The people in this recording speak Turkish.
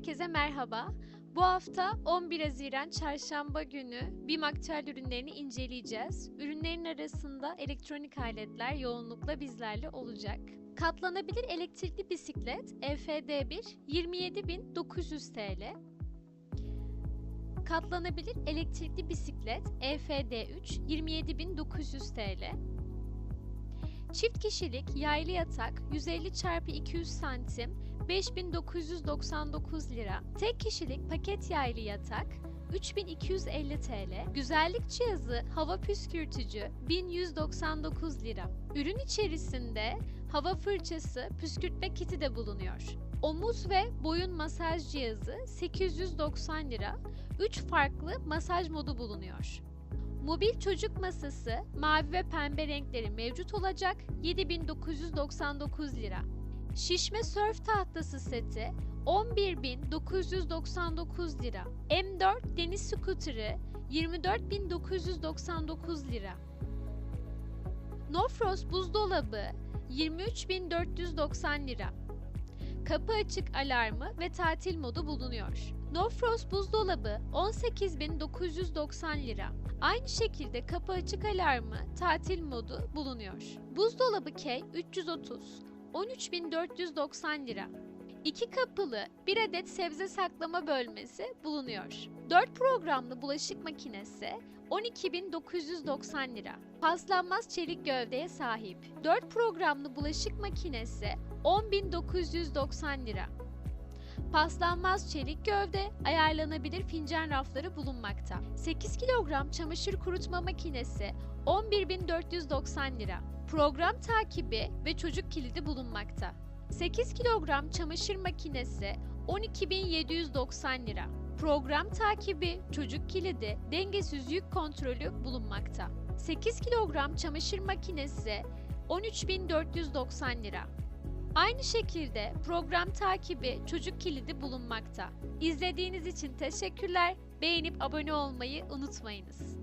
Herkese merhaba. Bu hafta 11 Haziran Çarşamba günü BİM aktüel ürünlerini inceleyeceğiz. Ürünlerin arasında elektronik aletler yoğunlukla bizlerle olacak. Katlanabilir elektrikli bisiklet E EFD1 27.900 TL. Katlanabilir elektrikli bisiklet E EFD3 27.900 TL. Çift kişilik yaylı yatak 150 x 200 santim 5999 lira. Tek kişilik paket yaylı yatak 3250 TL. Güzellik cihazı hava püskürtücü 1199 lira. Ürün içerisinde hava fırçası, püskürtme kiti de bulunuyor. Omuz ve boyun masaj cihazı 890 lira. 3 farklı masaj modu bulunuyor. Mobil çocuk masası mavi ve pembe renkleri mevcut olacak 7999 lira. Şişme sörf tahtası seti 11.999 lira. M4 deniz skuteri 24.999 lira. Nofros buzdolabı 23.490 lira. Kapı açık alarmı ve tatil modu bulunuyor. Nofros buzdolabı 18.990 lira. Aynı şekilde kapı açık alarmı, tatil modu bulunuyor. Buzdolabı K 330 13.490 lira. İki kapılı bir adet sebze saklama bölmesi bulunuyor. 4 programlı bulaşık makinesi 12.990 lira. Paslanmaz çelik gövdeye sahip. 4 programlı bulaşık makinesi 10.990 lira. Paslanmaz çelik gövde, ayarlanabilir fincan rafları bulunmakta. 8 kilogram çamaşır kurutma makinesi 11.490 lira. Program takibi ve çocuk kilidi bulunmakta. 8 kilogram çamaşır makinesi 12.790 lira. Program takibi, çocuk kilidi, dengesiz yük kontrolü bulunmakta. 8 kilogram çamaşır makinesi 13.490 lira. Aynı şekilde program takibi, çocuk kilidi bulunmakta. İzlediğiniz için teşekkürler. Beğenip abone olmayı unutmayınız.